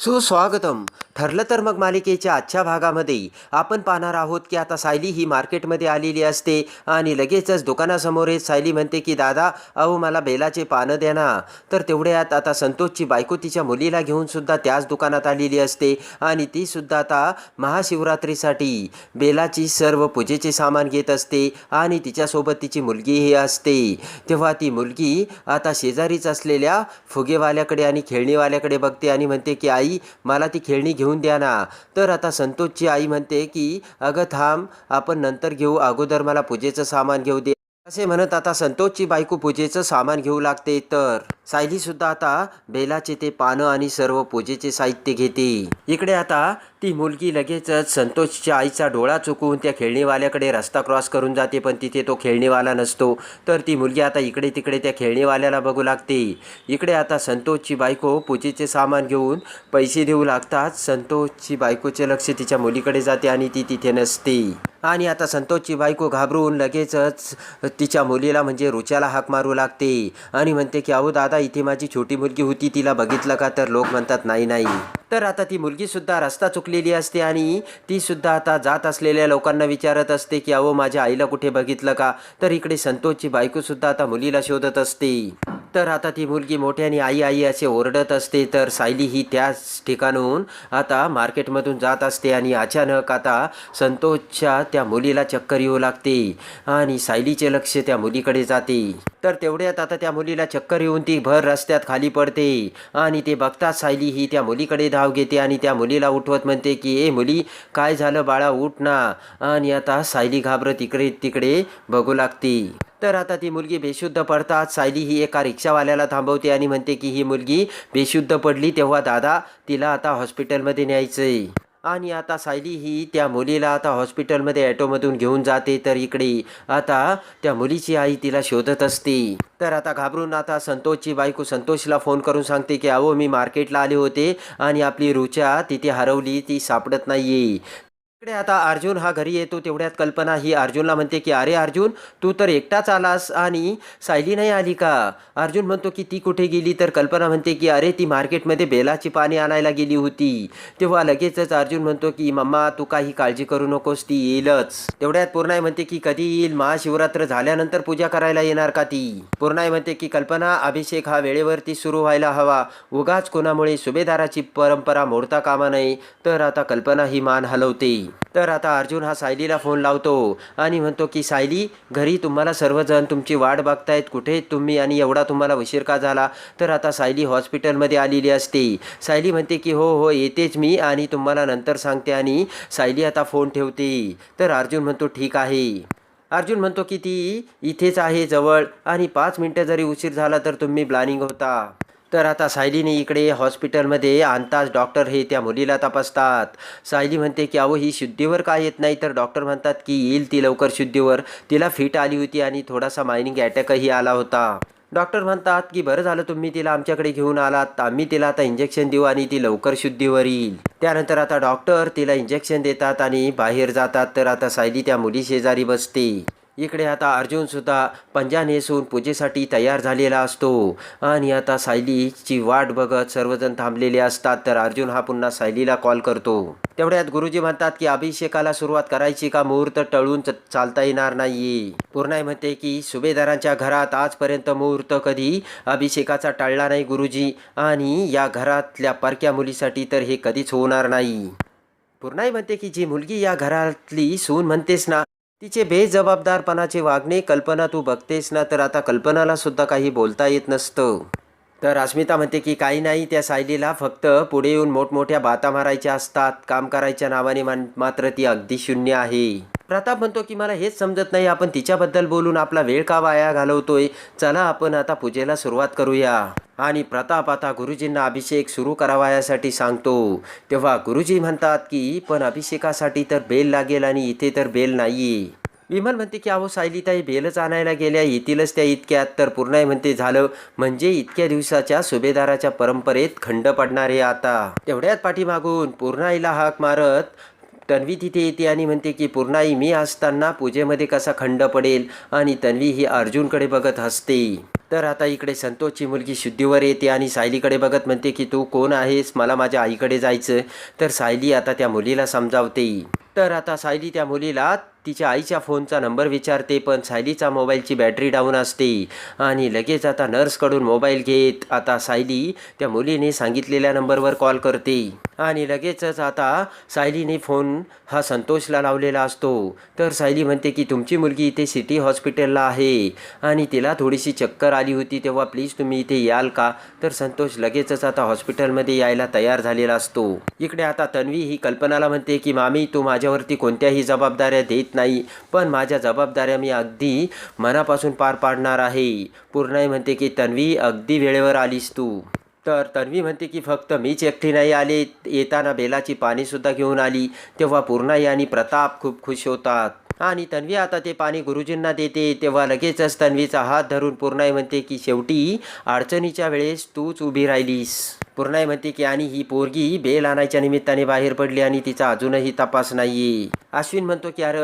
सुस्वागतम. ठरलं तर मग मालिकेच्या आजच्या भागामध्ये आपण पाहणार आहोत की आता सायली ही मार्केटमध्ये आलेली असते आणि लगेचच दुकानासमोर येत सायली म्हणते की दादा अहो मला बेलाचे पानं द्या ना. तर तेवढ्यात आता संतोषची बायको तिच्या मुलीला घेऊन सुद्धा त्याच दुकानात आलेली असते आणि ती सुद्धा आता महाशिवरात्रीसाठी बेलाची सर्व पूजेचे सामान घेत असते आणि तिच्यासोबत तिची मुलगीही असते. तेव्हा ती मुलगी आता शेजारीच असलेल्या फुगेवाल्याकडे आणि खेळणीवाल्याकडे बघते आणि म्हणते की आई मला ती खेळणी घेऊन द्या ना. तर आता संतोषची आई म्हणते की अगं थांब आपण नंतर घेऊ. अगोदर मला पूजेचं सामान घेऊ दे. असे म्हणत आता संतोषची बायको पूजेचं सामान घेऊ लागते तर. सायली सुद्धा आता बेलाचे ते पानं आणि सर्व पूजेचे साहित्य घेते. इकडे आता ती मुलगी लगेचच संतोषच्या आईचा डोळा चुकवून त्या खेळणीवाल्याकडे रस्ता क्रॉस करून जाते पण तिथे तो खेळणीवाला नसतो. तर ती मुलगी आता इकडे तिकडे त्या खेळणीवाल्याला बघू लागते. इकडे आता संतोषची बायको पूजेचे सामान घेऊन पैसे देऊ लागतात संतोषची बायकोचे लक्ष तिच्या मुलीकडे जाते आणि ती तिथे नसते. आणि आता संतोषची बायको घाबरून लगेचच तिच्या मुलीला म्हणजे रुच्याला हाक मारू लागते. आणि म्हणते की अहो दादा इथे माझी छोटी मुलगी होती तिला बघितलं का? तर लोक म्हणतात नाही नाही. तर आता ती मुलगी सुद्धा रस्ता चुकलेली असते आणि ती सुद्धा आता जात असलेल्या लोकांना विचारत असते की अहो माझ्या आईला कुठे बघितलं का? तर इकडे संतोषची बायको सुद्धा आता मुलीला शोधत असते. तर आता ती मुलगी मोठ्याने आई आई असे ओरडत असते. तर सायली ही त्याच ठिकाणून आता मार्केटमधून जात असते आणि अचानक आता संतोषच्या त्या मुलीला चक्कर येऊ लागते आणि सायलीचे लक्ष त्या मुलीकडे जाते. तर तेवढ्यात आता त्या मुलीला चक्कर येऊन ती भर रस्त्यात खाली पडते आणि ते बघताच सायली ही त्या मुलीकडे धाव घेते आणि त्या मुलीला उठवत म्हणते की ए मुली काय झालं बाळा? उठ ना. आणि आता सायली घाबरत इकडे तिकडे बघू लागते. तर आता ती मुलगी बेशुद्ध पडतात. सायली ही एका रिक्षावाल्याला थांबवते आणि म्हणते की ही मुलगी बेशुद्ध पडली तेव्हा दादा तिला आता हॉस्पिटलमध्ये न्यायचंय. आणि आता सायली ही त्या मुलीला आता हॉस्पिटलमध्ये ॲटोमधून घेऊन जाते तर इकडे आता त्या मुलीची आई तिला शोधत असते. तर आता घाबरून आता संतोषची बायको संतोषला फोन करून सांगते की अहो मी मार्केटला आले होते आणि आपली रुचा तिथे हरवली ती सापडत नाही इकडे आता अर्जुन हा घरी येतो तेवढ्यात कल्पना ही अर्जुनला म्हणते की अरे अर्जुन तू तर एकटाच आलास आणि सायली नाही आली का? अर्जुन म्हणतो की ती कुठे गेली? तर कल्पना म्हणते की अरे ती मार्केटमध्ये बेलाची पाणी आणायला गेली होती. तेव्हा लगेचच अर्जुन म्हणतो की मम्मा तू काही काळजी करू नकोस ती येईलच. तेवढ्यात पूर्णाई म्हणते की कधी येईल? महाशिवरात्र झाल्यानंतर पूजा करायला येणार का ती? पूर्णाई म्हणते की कल्पना अभिषेक हा वेळेवरती सुरू व्हायला हवा. उगाच कोणामुळे सुभेदाराची परंपरा मोडता कामा नये. तर आता कल्पना ही मान हलवते. तर आता अर्जुन हा सायलीला फोन लावतो आणि म्हणतो की सायली घरी तुम्हाला सर्वजण तुमची वाट बघतायत. कुठे तुम्ही आणि एवढा तुम्हाला उशीर का झाला? तर आता सायली हॉस्पिटलमध्ये आलेली असते. सायली म्हणते की हो हो येतेच मी आणि तुम्हाला नंतर सांगते आणि सायली आता फोन ठेवते. तर अर्जुन म्हणतो ठीक आहे. अर्जुन म्हणतो की ती इथेच आहे जवळ आणि पाच मिनटं जरी उशीर झाला तर तुम्ही प्लॅनिंग होता. तर आता सायलीने इकडे हॉस्पिटलमध्ये आणताच डॉक्टर हे त्या मुलीला तपासतात. सायली म्हणते की अहो ही शुद्धीवर का येत नाही? तर डॉक्टर म्हणतात की येईल ती लवकर शुद्धीवर. तिला फिट आली होती आणि थोडासा मायनिंग अटॅकही आला होता. डॉक्टर म्हणतात की बरं झालं तुम्ही तिला आमच्याकडे घेऊन आलात. आम्ही तिला आता इंजेक्शन देऊ आणि ती लवकर शुद्धीवर येईल. त्यानंतर आता डॉक्टर तिला इंजेक्शन देतात आणि बाहेर जातात. तर आता सायली त्या मुली शेजारी बसते. इकडे आता अर्जुनसुद्धा पंजा नेसून पूजेसाठी तयार झालेला असतो. आणि आता सायलीची वाट बघत सर्वजण थांबलेले असतात तर अर्जुन हा पुन्हा सायलीला कॉल करतो. तेवढ्यात गुरुजी म्हणतात की अभिषेकाला सुरुवात करायची का? मुहूर्त टळून च- चालता येणार नाही पूर्णाई म्हणते की सुभेदारांच्या घरात आजपर्यंत मुहूर्त कधी अभिषेकाचा टळला नाही गुरुजी. आणि या घरातल्या परक्या मुलीसाठी तर हे कधीच होणार नाही. पूर्णाई म्हणते की जी मुलगी या घरातली सून म्हणतेस ना तिचे बेजबाबदारपणाचे वागणे कल्पना तू बघतेस ना तर आता कल्पनाला सुद्धा काही बोलता येत नसतं. तर अस्मिता म्हणते की काही नाही त्या सायलीला फक्त पुढे येऊन मोठमोठ्या बाता मारायच्या असतात. काम करायच्या नावाने मान मात्र ती अगदी शून्य आहे. प्रताप म्हणतो की मला हेच समजत नाही. आपण तिच्याबद्दल बोलून आपला वेळ का वाया घालवतोय? चला आपण आता पूजेला सुरुवात करूया. आणि प्रताप आता गुरुजींना अभिषेक सुरू करावयासाठी सांगतो. तेव्हा गुरुजी म्हणतात की पण अभिषेकासाठी तर बेल लागेल आणि इथे तर बेल नाही विमल म्हणते की अहो सायलीताई बेलच आणायला गेल्या येतीलच त्या इतक्यात. तर पूर्णाई म्हणते झालं. म्हणजे इतक्या दिवसाच्या सुभेदाराच्या परंपरेत खंड पडणार आहे आता. तेवढ्यात पाठीमागून पूर्णाईला हाक मारत तन्वी तिथे येते आणि म्हणते की पूर्णाई मी असताना पूजेमध्ये कसा खंड पडेल? आणि तन्वी ही अर्जुनकडे बघत हसते. तर आता इकडे संतोषची मुलगी शुद्धीवर येते आणि सायलीकडे बघत म्हणते की तू कोण आहेस? मला माझ्या आईकडे जायचं. तर सायली आता त्या मुलीला समजावते. तर आता सायली त्या मुलीला तिच्या आईच्या फोनचा नंबर विचारते पण सायलीचा मोबाईलची बॅटरी डाऊन असते आणि लगेच आता नर्सकडून मोबाईल घेत आता सायली त्या मुलीने सांगितलेल्या नंबरवर कॉल करते. आणि लगेचच आता सायलीने फोन हा संतोषला लावलेला असतो. तर सायली म्हणते की तुमची मुलगी इथे सिटी हॉस्पिटलला आहे आणि तिला थोडीशी चक्कर आली होती तेव्हा प्लीज तुम्ही इथे याल का? तर संतोष लगेचच आता हॉस्पिटलमध्ये यायला तयार झालेला असतो. इकडे आता तन्वी ही कल्पनाला म्हणते की मामी तू माझ्यावरती कोणत्याही जबाबदाऱ्या देत नाही पण माझ्या जबाबदाऱ्या मी अगदी मनापासून पार पाडणार आहे. पूर्णाई म्हणते की तन्वी अगदी वेळेवर आलीस तू. तर तन्वी म्हणते की फक्त मीच एकटी नाही आले. येताना बेलाची पाणीसुद्धा घेऊन आली. तेव्हा पूर्णाई आणि प्रताप खूप खुश होतात. आणि तन्वी आता ते पाणी गुरुजींना देते. तेव्हा लगेचच तन्वीचा हात धरून पूर्णाई म्हणते की शेवटी अडचणीच्या वेळेस तूच उभी राहिलीस. पूर्णाई म्हणते की आणि ही पोरगी बेल आणायच्या निमित्ताने बाहेर पडली आणि तिचा अजूनही तपास नाही अश्विन म्हणतो की अरे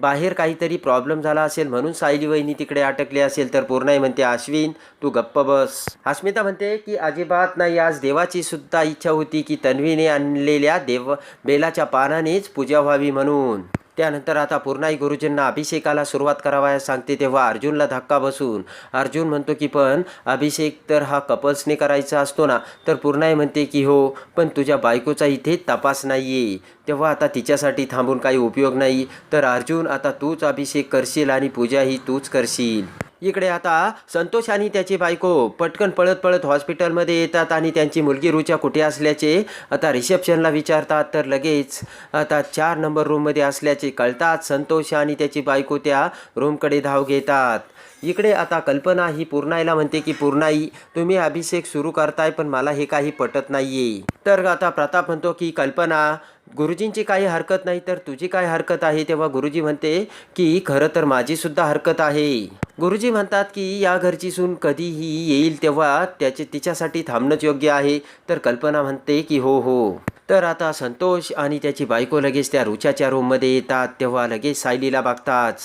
बाहेर काहीतरी प्रॉब्लेम झाला असेल म्हणून सायली वहिनी तिकडे अटकली असेल. तर पूर्णाई म्हणते अश्विन तू गप्प बस. अस्मिता म्हणते की अजिबात नाही. आज देवाची सुद्धा इच्छा होती की तन्वीने आणलेल्या देव बेलाच्या पानानेच पूजा व्हावी म्हणून. त्यानंतर आता पूर्णाई गुरुजींना अभिषेकाला सुरुवात करावयास सांगते तेव्हा अर्जुनला धक्का बसून अर्जुन म्हणतो की पण अभिषेक तर हा कपल्सने करायचा असतो ना तर पूर्णाई म्हणते की हो पण तुझ्या बायकोचा इथे तपास नाही आहे तेव्हा आता तिच्यासाठी थांबून काही उपयोग नाही. तर अर्जुन आता तूच अभिषेक करशील आणि पूजा ही तूच करशील. इकडे आता संतोष आणि त्याची बायको पटकन पळत पळत हॉस्पिटलमध्ये येतात आणि त्यांची मुलगी रुचा कुठे असल्याचे आता रिसेप्शनला विचारतात तर लगेच आता चार नंबर रूममध्ये असल्याचे कळतात. संतोष आणि त्याची बायको त्या रूमकडे धाव घेतात. इकडे आता कल्पना ही पूर्णाईला म्हणते की पूर्णाई तुम्ही अभिषेक सुरू करताय पण मला हे काही पटत नाहीये. तर आता प्रताप म्हणतो की कल्पना गुरुजींची काही हरकत नाही तर तुझी काय हरकत आहे? तेव्हा गुरुजी म्हणते की खरं तर माझीसुद्धा हरकत आहे. गुरुजी म्हणतात की या घरची सून कधीही येईल तेव्हा त्याचे तिच्यासाठी थांबणंच योग्य आहे. तर कल्पना म्हणते की हो हो. तर आता संतोष आणि त्याची बायको लगेच त्या रुचाच्या रूममध्ये येतात तेव्हा लगेच सायलीला बघताच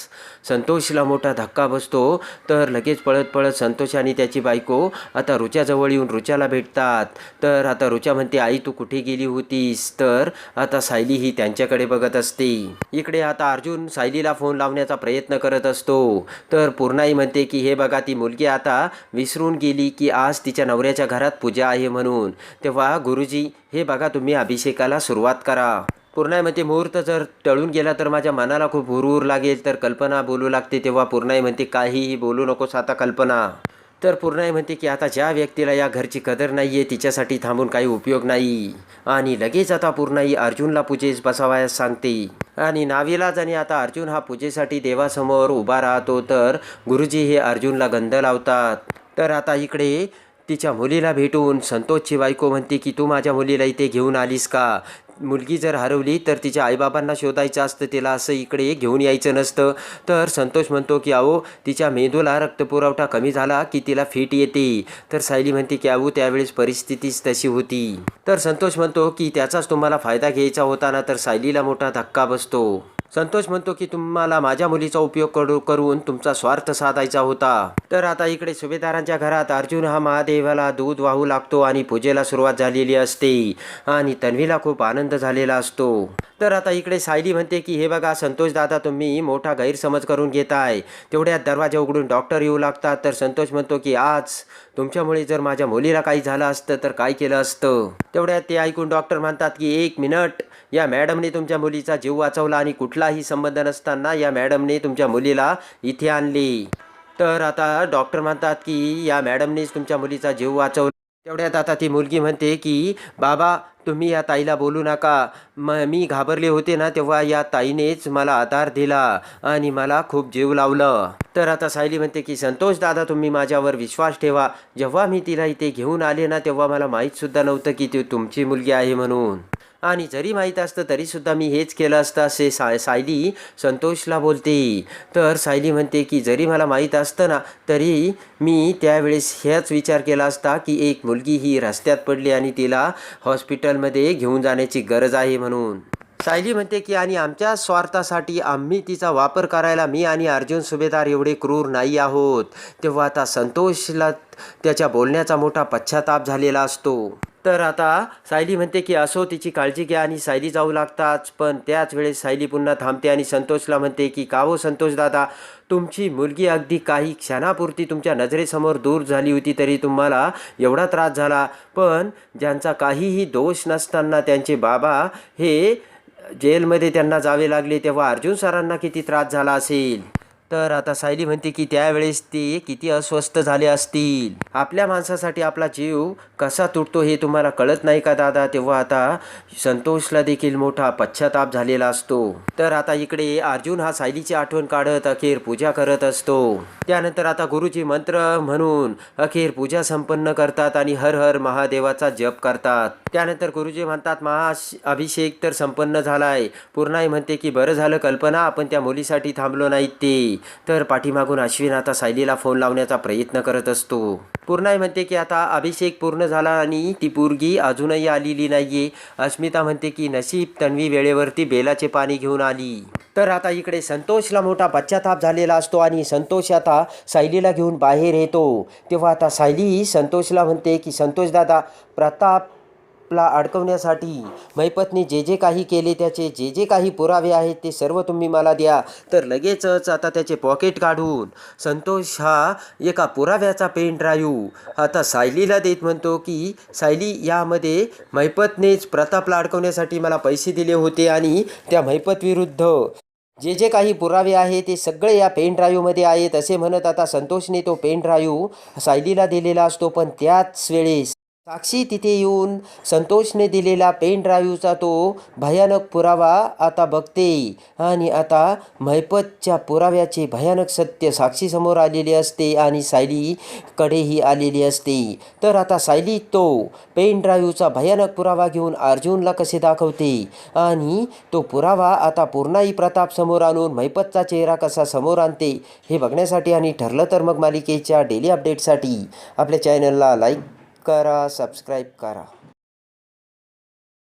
संतोषला मोठा धक्का बसतो तर लगेच पळत पळत संतोष आणि त्याची बायको आता रुच्याजवळ येऊन रुचाला भेटतात. तर आता रुचा म्हणते आई तू कुठे गेली होतीस? तर आता सायली ही त्यांच्याकडे बघत असते. इकडे आता अर्जुन सायलीला फोन लावण्याचा प्रयत्न करत असतो. तर पूर्णाई म्हणते की हे बघा ती मुलगी आता विसरून गेली की आज तिच्या नवऱ्याच्या घरात पूजा आहे म्हणून. तेव्हा गुरुजी हे बघा तुम्ही अभिषेकाला सुरुवात करा. पूर्णाई म्हणते मुहूर्त जर टळून गेला तर माझ्या मनाला खूप हुरहुर लागेल तर कल्पना बोलू लागते तेव्हा पूर्णाई म्हणते काहीही बोलू नकोस आता कल्पना. तर पूर्णाई म्हणते की आता ज्या व्यक्तीला या घरची कदर नाही आहे तिच्यासाठी थांबून काही उपयोग नाही. आणि लगेच आता पूर्णाई अर्जुनला पूजेस बसावयास सांगते. आणि नाविलाज आणि आता अर्जुन हा पूजेसाठी देवासमोर उभा राहतो तर गुरुजी हे अर्जुनला गंध लावतात. तर आता इकडे तिच्या मुलीला भेटून संतोषची बायको म्हणते की तू माझ्या मुलीला इथे घेऊन आलीस का? मुलगी जर हरवली तर तिच्या आईबाबांना शोधायचं असतं तिला असं इकडे घेऊन यायचं नसतं. तर संतोष म्हणतो की अहो तिच्या मेंदूला रक्तपुरवठा कमी झाला की तिला फिट येते. तर सायली म्हणते की अहो त्यावेळेस परिस्थितीच तशी होती. तर संतोष म्हणतो की त्याचाच तुम्हाला फायदा घ्यायचा होता ना? तर सायलीला मोठा धक्का बसतो. संतोष म्हणतो की तुम्हाला माझ्या मुलीचा उपयोग करू करून तुमचा स्वार्थ साधायचा होता. तर आता इकडे सुभेदारांच्या घरात अर्जुन हा महादेवाला दूध वाहू लागतो आणि पूजेला सुरुवात झालेली असते आणि तन्वीला खूप आनंद झालेला असतो. तर आता इकडे सायली म्हणते की हे बघा संतोष दादा तुम्ही मोठा गैरसमज करून घेत आहे तेवढ्यात दरवाजा उघडून डॉक्टर येऊ लागतात. तर संतोष म्हणतो की आज तुमच्यामुळे जर माझ्या मुलीला काही झालं असतं तर काय केलं असतं? तेवढ्यात ते ऐकून डॉक्टर म्हणतात की एक मिनट या मॅडमने तुमच्या मुलीचा जीव वाचवला आणि कुठलाही संबंध नसताना या मॅडमने तुमच्या मुलीला इथे आणली. तर आता डॉक्टर म्हणतात की या मॅडमनेच तुमच्या मुलीचा जीव वाचवला. तेवढ्यात आता ती मुलगी म्हणते की बाबा तुम्ही या ताईला बोलू नका. म मी घाबरले होते ना तेव्हा या ताईनेच मला आधार दिला आणि मला खूप जीव लावलं. तर आता सायली म्हणते की संतोष दादा तुम्ही माझ्यावर विश्वास ठेवा. जेव्हा मी तिला इथे घेऊन आले ना तेव्हा मला माहीतसुद्धा नव्हतं की ती तुमची मुलगी आहे म्हणून. आणि जरी माहीत असतं तरीसुद्धा मी हेच केलं असतं असे सा सायली संतोषला बोलते. तर सायली म्हणते की जरी मला माहीत असतं ना तरी मी त्यावेळेस ह्याच विचार केला असता की एक मुलगी ही रस्त्यात पडली आणि तिला हॉस्पिटलमध्ये घेऊन जाण्याची गरज आहे म्हणून. सायली म्हणते की आणि आमच्या स्वार्थासाठी आम्ही तिचा वापर करायला मी आणि अर्जुन सुभेदार एवढे क्रूर नाही आहोत. तेव्हा आता संतोषला त्याच्या बोलण्याचा मोठा पश्चाताप झालेला असतो. तर आता सायली म्हणते की असो तिची काळजी घ्या आणि सायली जाऊ लागताच. पण त्याच वेळेस सायली पुन्हा थांबते आणि संतोषला म्हणते की का हो संतोष दादा? तुमची मुलगी अगदी काही क्षणापुरती तुमच्या नजरेसमोर दूर झाली होती तरी तुम्हाला एवढा त्रास झाला. पण ज्यांचा काहीही दोष नसताना त्यांचे बाबा हे जेलमध्ये त्यांना जावे लागले तेव्हा अर्जुन सरांना किती त्रास झाला असेल? तर आता सायली म्हणते की त्यावेळेस ते किती अस्वस्थ झाले असतील. आपल्या माणसासाठी आपला जीव कसा तुटतो हे तुम्हाला कळत नाही का दादा? तेव्हा आता संतोषला देखील मोठा पश्चाताप झालेला असतो. तर आता इकडे अर्जुन हा सायलीची आठवण काढत अखेर पूजा करत असतो. त्यानंतर आता गुरुजी मंत्र म्हणून अखेर पूजा संपन्न करतात आणि हर हर महादेवाचा जप करतात. त्यानंतर गुरुजी म्हणतात महा अभिषेक तर संपन्न झालाय. पूर्णाई म्हणते की बरं झालं कल्पना आपण त्या मुलीसाठी थांबलो नाहीत ते. तर पाठीमागून अश्विन आता सायलीला फोन लावण्याचा प्रयत्न करत असतो. पूर्णाई म्हणते की आता अभिषेक पूर्ण झाला आणि ती पोरगी अजूनही आलेली नाहीये. अस्मिता म्हणते की नशीब तन्वी वेळेवरती बेलाचे पाणी घेऊन आली. तर आता इकडे संतोषला मोठा पश्चाताप झालेला असतो आणि संतोष आता सायलीला घेऊन बाहेर येतो. तेव्हा आता सायली संतोषला म्हणते की संतोष दादा प्रताप ला अडकवण्यासाठी. मैपतने जे जे काही केले त्याचे जे जे काही पुरावे आहेत ते सर्व तुम्ही मला द्या. तर लगेचच आता त्याचे पॉकेट काढून संतोष हा एका पुराव्याचा पेन ड्राईव्ह आता सायलीला देत म्हणतो की सायली यामध्ये मैपतनेच प्रतापला अडकवण्यासाठी मला पैसे दिले होते आणि त्या मैपतविरुद्ध जे जे काही पुरावे आहे ते सगळे या पेन ड्राईव्हमध्ये आहेत असे म्हणत आता संतोषने तो पेन ड्राईव्ह सायलीला दिलेला असतो पण त्याच वेळेस साक्षी तिथे येऊन संतोषने दिलेला पेन ड्राईव्हचा तो भयानक पुरावा आता बघते. आणि आता महिपतच्या पुराव्याचे भयानक सत्य साक्षीसमोर आलेले असते आणि सायलीकडेही आलेली असते. तर आता सायली तो पेन ड्राईव्हचा भयानक पुरावा घेऊन अर्जुनला कसे दाखवते? आणि तो पुरावा आता पूर्णाई प्रताप समोर आणून महिपतचा चेहरा कसा समोर आणते हे बघण्यासाठी आणि ठरलं तर मग मालिकेच्या डेली अपडेटसाठी. आपल्या चॅनलला लाईक करा सबस्क्राईब करा.